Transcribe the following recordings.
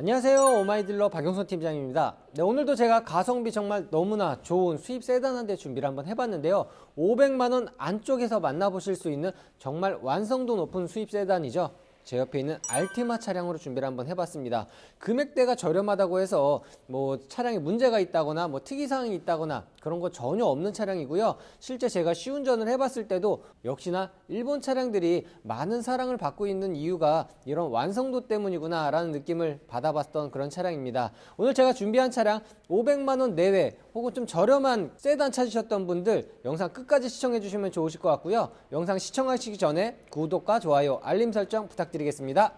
안녕하세요. 오마이딜러 박용선 팀장입니다. 네, 오늘도 제가 가성비 정말 너무나 좋은 수입 세단 한 대 준비를 한번 해봤는데요. 500만원 안쪽에서 만나보실 수 있는 정말 완성도 높은 수입 세단이죠 제 옆에 있는 알티마 차량으로 준비를 한번 해봤습니다. 금액대가 저렴하다고 해서 뭐 차량에 문제가 있다거나 뭐 특이사항이 있다거나 그런 거 전혀 없는 차량이고요. 실제 제가 시운전을 해봤을 때도 역시나 일본 차량들이 많은 사랑을 받고 있는 이유가 이런 완성도 때문이구나 라는 느낌을 받아봤던 그런 차량입니다. 오늘 제가 준비한 차량 500만원 내외 혹은 좀 저렴한 세단 찾으셨던 분들 영상 끝까지 시청해 주시면 좋으실 것 같고요. 영상 시청하시기 전에 구독과 좋아요, 알림 설정 부탁드 리겠습니다.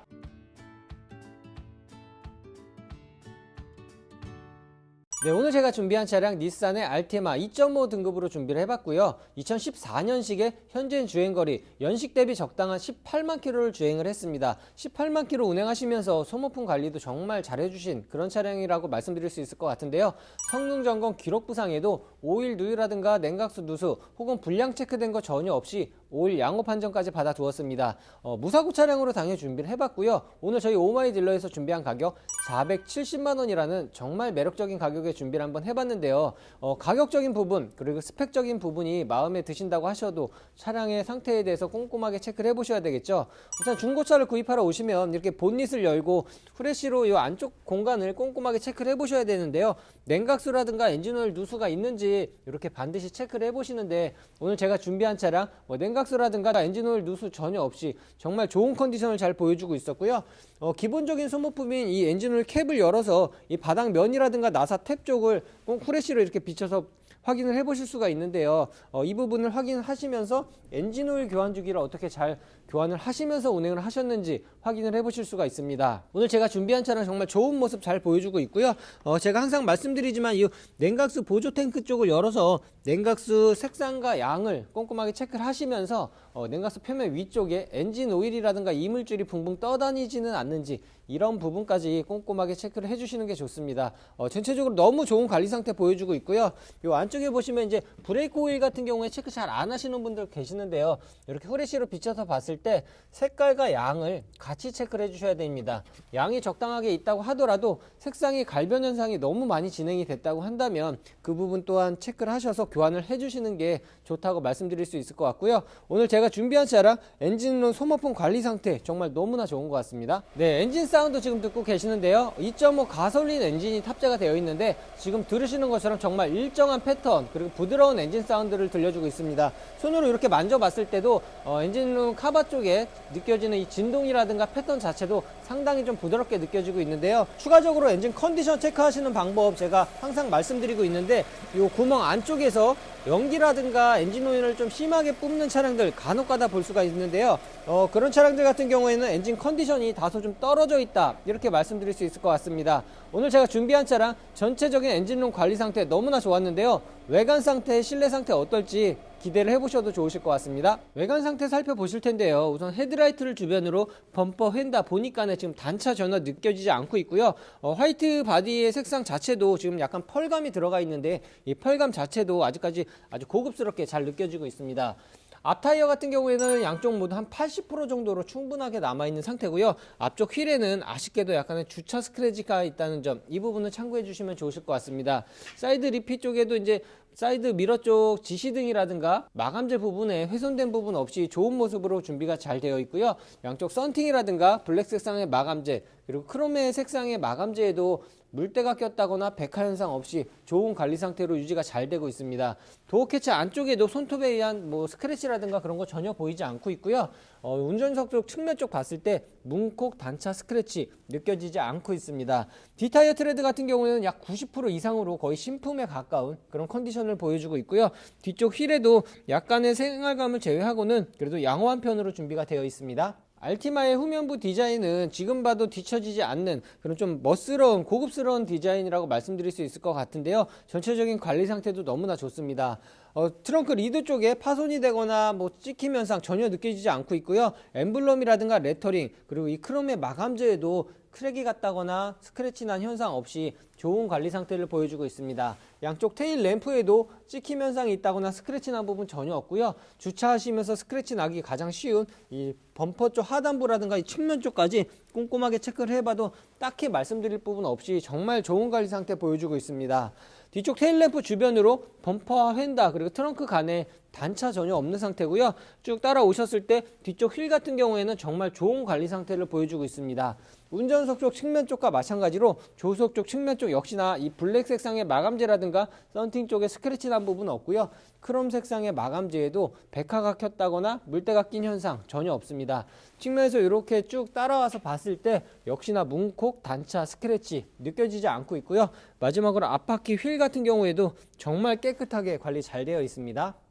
네, 오늘 제가 준비한 차량 닛산의 알테마 2.5 등급으로 준비를 해봤고요. 2014년식의 현재 주행거리 연식 대비 적당한 18만 킬로를 주행을 했습니다. 18만 킬로 운행하시면서 소모품 관리도 정말 잘해주신 그런 차량이라고 말씀드릴 수 있을 것 같은데요. 성능 점검 기록 부상에도 오일 누유라든가 냉각수 누수 혹은 불량 체크된 거 전혀 없이 오일 양호 판정까지 받아 두었습니다. 어, 무사고 차량으로 당연히 준비를 해봤고요. 오늘 저희 오마이 딜러에서 준비한 가격 470만 원이라는 정말 매력적인 가격에 준비를 한번 해봤는데요. 어, 가격적인 부분 그리고 스펙적인 부분이 마음에 드신다고 하셔도 차량의 상태에 대해서 꼼꼼하게 체크를 해보셔야 되겠죠. 우선 중고차를 구입하러 오시면 이렇게 본닛을 열고 후레쉬로 이 안쪽 공간을 꼼꼼하게 체크를 해보셔야 되는데요. 냉각수라든가 엔진오일 누수가 있는지 이렇게 반드시 체크를 해보시는데 오늘 제가 준비한 차량 뭐 냉각수라든가 엔진오일 누수 전혀 없이 정말 좋은 컨디션을 잘 보여주고 있었고요. 어, 기본적인 소모품인 이 엔진오일 캡을 열어서 이 바닥 면이라든가 나사 탭 쪽을 꼭 후레쉬로 이렇게 비춰서 확인을 해보실 수가 있는데요. 어, 이 부분을 확인하시면서 엔진오일 교환 주기를 어떻게 잘 교환을 하시면서 운행을 하셨는지 확인을 해보실 수가 있습니다. 오늘 제가 준비한 차량 정말 좋은 모습 잘 보여주고 있고요. 어, 제가 항상 말씀드리지만 이 냉각수 보조 탱크 쪽을 열어서 냉각수 색상과 양을 꼼꼼하게 체크를 하시면서 어, 냉각수 표면 위쪽에 엔진 오일이라든가 이물질이 붕붕 떠다니지는 않는지 이런 부분까지 꼼꼼하게 체크를 해주시는 게 좋습니다. 어, 전체적으로 너무 좋은 관리 상태 보여주고 있고요. 이 안쪽에 보시면 이제 브레이크 오일 같은 경우에 체크 잘 안 하시는 분들 계시는데요. 이렇게 후레쉬로 비춰서 봤을 때 색깔과 양을 같이 체크를 해주셔야 됩니다. 양이 적당하게 있다고 하더라도 색상이 갈변 현상이 너무 많이 진행이 됐다고 한다면 그 부분 또한 체크를 하셔서 교환을 해주시는 게 좋다고 말씀드릴 수 있을 것 같고요. 오늘 제가 준비한 차량 엔진룸 소모품 관리 상태 정말 너무나 좋은 것 같습니다. 네, 엔진 사운드 지금 듣고 계시는데요. 2.5 가솔린 엔진이 탑재가 되어 있는데 지금 들으시는 것처럼 정말 일정한 패턴 그리고 부드러운 엔진 사운드를 들려주고 있습니다. 손으로 이렇게 만져봤을 때도 어, 엔진룸 카바 쪽에 느껴지는 이 진동이라든가 패턴 자체도 상당히 좀 부드럽게 느껴지고 있는데요. 추가적으로 엔진 컨디션 체크하시는 방법 제가 항상 말씀드리고 있는데 이 구멍 안쪽에서 연기라든가 엔진 오일을 좀 심하게 뿜는 차량들 간혹 가다 볼 수가 있는데요. 어, 그런 차량들 같은 경우에는 엔진 컨디션이 다소 좀 떨어져 있다. 이렇게 말씀드릴 수 있을 것 같습니다. 오늘 제가 준비한 차량 전체적인 엔진룸 관리 상태 너무나 좋았는데요. 외관 상태, 실내 상태 어떨지 기대를 해보셔도 좋으실 것 같습니다. 외관 상태 살펴보실 텐데요. 우선 헤드라이트를 주변으로 범퍼, 휀다, 보니까는 지금 단차 전혀 느껴지지 않고 있고요. 어, 화이트 바디의 색상 자체도 지금 약간 펄감이 들어가 있는데 이 펄감 자체도 아직까지 아주 고급스럽게 잘 느껴지고 있습니다. 앞타이어 같은 경우에는 양쪽 모두 한 80% 정도로 충분하게 남아있는 상태고요. 앞쪽 휠에는 아쉽게도 약간의 주차 스크래치가 있다는 점, 이 부분은 참고해 주시면 좋으실 것 같습니다. 사이드 리피 쪽에도 이제 사이드 미러 쪽 지시등이라든가 마감재 부분에 훼손된 부분 없이 좋은 모습으로 준비가 잘 되어 있고요. 양쪽 썬팅이라든가 블랙 색상의 마감재, 그리고 크롬의 색상의 마감재에도 물때가 꼈다거나 백화 현상 없이 좋은 관리 상태로 유지가 잘 되고 있습니다. 도어 캐치 안쪽에도 손톱에 의한 뭐 스크래치라든가 그런 거 전혀 보이지 않고 있고요. 어, 운전석 쪽 측면 쪽 봤을 때 문콕 단차 스크래치 느껴지지 않고 있습니다. 디타이어 트레드 같은 경우에는 약 90% 이상으로 거의 신품에 가까운 그런 컨디션을 보여주고 있고요. 뒤쪽 휠에도 약간의 생활감을 제외하고는 그래도 양호한 편으로 준비가 되어 있습니다. 알티마의 후면부 디자인은 지금 봐도 뒤처지지 않는 그런 좀 멋스러운 고급스러운 디자인이라고 말씀드릴 수 있을 것 같은데요. 전체적인 관리 상태도 너무나 좋습니다. 어, 트렁크 리드 쪽에 파손이 되거나 뭐 찍힘 현상 전혀 느껴지지 않고 있고요. 엠블럼이라든가 레터링 그리고 이 크롬의 마감재에도 크랙이 같다거나 스크래치 난 현상 없이 좋은 관리 상태를 보여주고 있습니다. 양쪽 테일 램프에도 찍힘 현상이 있다거나 스크래치 난 부분 전혀 없고요. 주차하시면서 스크래치 나기 가장 쉬운 이 범퍼 쪽 하단부라든가 이 측면 쪽까지 꼼꼼하게 체크를 해봐도 딱히 말씀드릴 부분 없이 정말 좋은 관리 상태 보여주고 있습니다. 뒤쪽 테일 램프 주변으로 범퍼와 휀다 그리고 트렁크 간에 단차 전혀 없는 상태고요. 쭉 따라오셨을 때 뒤쪽 휠 같은 경우에는 정말 좋은 관리 상태를 보여주고 있습니다. 운전석 쪽 측면 쪽과 마찬가지로 조수석 쪽 측면 쪽 역시나 이 블랙 색상의 마감재라든가 썬팅 쪽에 스크래치 난 부분 없고요. 크롬 색상의 마감재에도 백화가 켰다거나 물때가 낀 현상 전혀 없습니다. 측면에서 이렇게 쭉 따라와서 봤을 때 역시나 문콕, 단차, 스크래치 느껴지지 않고 있고요. 마지막으로 앞바퀴 휠 같은 경우에도 정말 깨끗하게 관리 잘 되어 있습니다.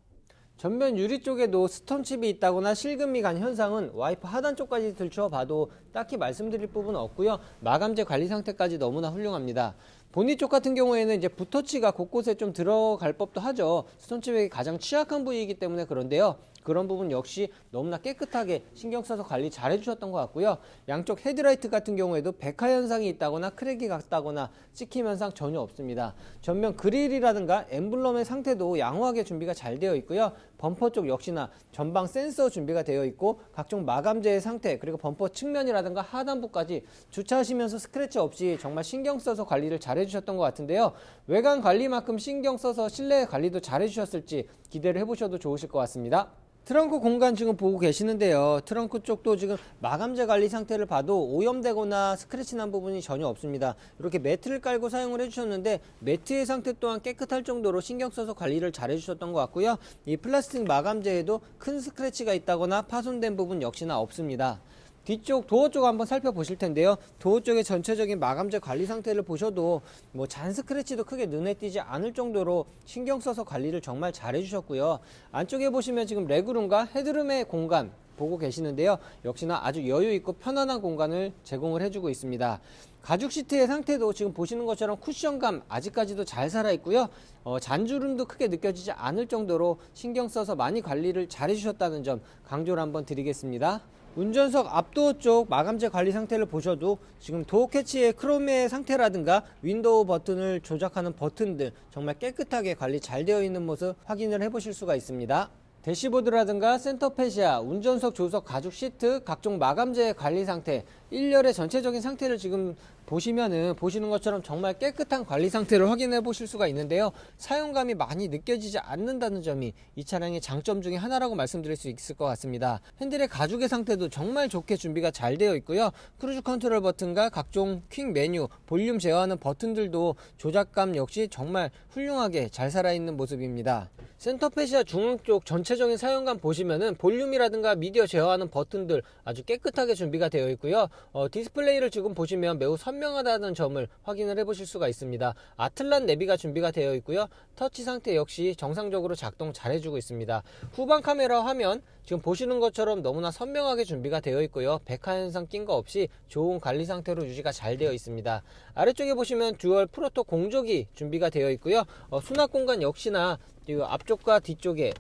전면 유리 쪽에도 스톤칩이 있다거나 실금이 간 현상은 와이퍼 하단 쪽까지 들춰봐도 딱히 말씀드릴 부분은 없고요. 마감재 관리 상태까지 너무나 훌륭합니다. 보니 쪽 같은 경우에는 이제 붓터치가 곳곳에 좀 들어갈 법도 하죠. 스톤칩이 가장 취약한 부위이기 때문에 그런데요. 그런 부분 역시 너무나 깨끗하게 신경 써서 관리 잘 해주셨던 것 같고요. 양쪽 헤드라이트 같은 경우에도 백화 현상이 있다거나 크랙이 같다거나 찍힘 현상 전혀 없습니다. 전면 그릴이라든가 엠블럼의 상태도 양호하게 준비가 잘 되어 있고요. 범퍼 쪽 역시나 전방 센서 준비가 되어 있고 각종 마감재의 상태 그리고 범퍼 측면이라든가 하단부까지 주차하시면서 스크래치 없이 정말 신경 써서 관리를 잘 해주셨던 것 같은데요. 외관 관리만큼 신경 써서 실내 관리도 잘 해주셨을지 기대를 해보셔도 좋으실 것 같습니다. 트렁크 공간 지금 보고 계시는데요. 트렁크 쪽도 지금 마감재 관리 상태를 봐도 오염되거나 스크래치 난 부분이 전혀 없습니다. 이렇게 매트를 깔고 사용을 해주셨는데 매트의 상태 또한 깨끗할 정도로 신경 써서 관리를 잘 해주셨던 것 같고요. 이 플라스틱 마감재에도 큰 스크래치가 있다거나 파손된 부분 역시나 없습니다. 뒤쪽 도어 쪽 한번 살펴보실 텐데요. 도어 쪽의 전체적인 마감재 관리 상태를 보셔도 뭐 잔 스크래치도 크게 눈에 띄지 않을 정도로 신경 써서 관리를 정말 잘 해주셨고요. 안쪽에 보시면 지금 레그룸과 헤드룸의 공간 보고 계시는데요. 역시나 아주 여유 있고 편안한 공간을 제공을 해주고 있습니다. 가죽 시트의 상태도 지금 보시는 것처럼 쿠션감 아직까지도 잘 살아 있고요. 어, 잔주름도 크게 느껴지지 않을 정도로 신경 써서 많이 관리를 잘 해주셨다는 점 강조를 한번 드리겠습니다. 운전석 앞도어 쪽 마감재 관리 상태를 보셔도 지금 도어 캐치의 크롬의 상태라든가 윈도우 버튼을 조작하는 버튼들 정말 깨끗하게 관리 잘 되어 있는 모습 확인을 해보실 수가 있습니다. 대시보드라든가 센터페시아, 운전석 조석 가죽 시트, 각종 마감재 관리 상태, 1열의 전체적인 상태를 지금 보시면은 보시는 것처럼 정말 깨끗한 관리 상태를 확인해 보실 수가 있는데요. 사용감이 많이 느껴지지 않는다는 점이 이 차량의 장점 중에 하나라고 말씀드릴 수 있을 것 같습니다. 핸들의 가죽의 상태도 정말 좋게 준비가 잘 되어 있고요. 크루즈 컨트롤 버튼과 각종 퀵 메뉴, 볼륨 제어하는 버튼들도 조작감 역시 정말 훌륭하게 잘 살아있는 모습입니다. 센터페시아 중앙 쪽 전체적인 사용감 보시면은 볼륨이라든가 미디어 제어하는 버튼들 아주 깨끗하게 준비가 되어 있고요. 어, 디스플레이를 지금 보시면 매우 선명 하다는 점을 확인을 해보실 수가 있습니다. 아틀란 내비가 준비가 되어 있고요. 터치 상태 역시 정상적으로 작동 잘 해주고 있습니다. 후방 카메라 화면 지금 보시는 것처럼 너무나 선명하게 준비가 되어 있고요. 백화 현상 낀 거 없이 좋은 관리 상태로 유지가 잘 되어 있습니다. 아래쪽에 보시면 듀얼 프로토 공조기 준비가 되어 있고요. 어, 수납 공간 역시나 이 앞쪽과 뒤쪽에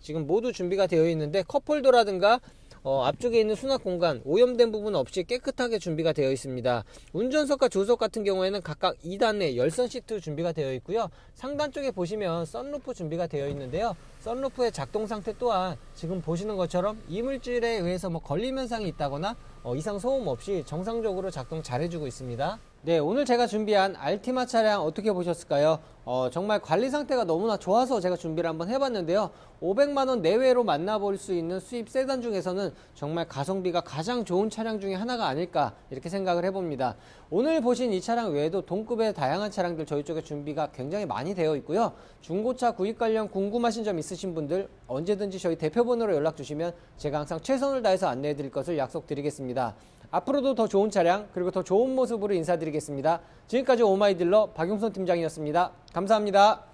지금 모두 준비가 되어 있는데 컵홀더라든가 어, 앞쪽에 있는 수납 공간 오염된 부분 없이 깨끗하게 준비가 되어 있습니다. 운전석과 조석 같은 경우에는 각각 2단의 열선 시트 준비가 되어 있고요. 상단 쪽에 보시면 썬루프 준비가 되어 있는데요. 썬루프의 작동 상태 또한 지금 보시는 것처럼 이물질에 의해서 뭐 걸림 현상이 있다거나 어, 이상 소음 없이 정상적으로 작동 잘 해주고 있습니다. 네, 오늘 제가 준비한 알티마 차량 어떻게 보셨을까요? 어, 정말 관리 상태가 너무나 좋아서 제가 준비를 한번 해봤는데요. 500만원 내외로 만나볼 수 있는 수입 세단 중에서는 정말 가성비가 가장 좋은 차량 중에 하나가 아닐까 이렇게 생각을 해봅니다. 오늘 보신 이 차량 외에도 동급의 다양한 차량들 저희 쪽에 준비가 굉장히 많이 되어 있고요. 중고차 구입 관련 궁금하신 점 있으신 분들 언제든지 저희 대표번호로 연락 주시면 제가 항상 최선을 다해서 안내해 드릴 것을 약속드리겠습니다. 앞으로도 더 좋은 차량 그리고 더 좋은 모습으로 인사드리겠습니다. 지금까지 오마이딜러 박용선 팀장이었습니다. 감사합니다.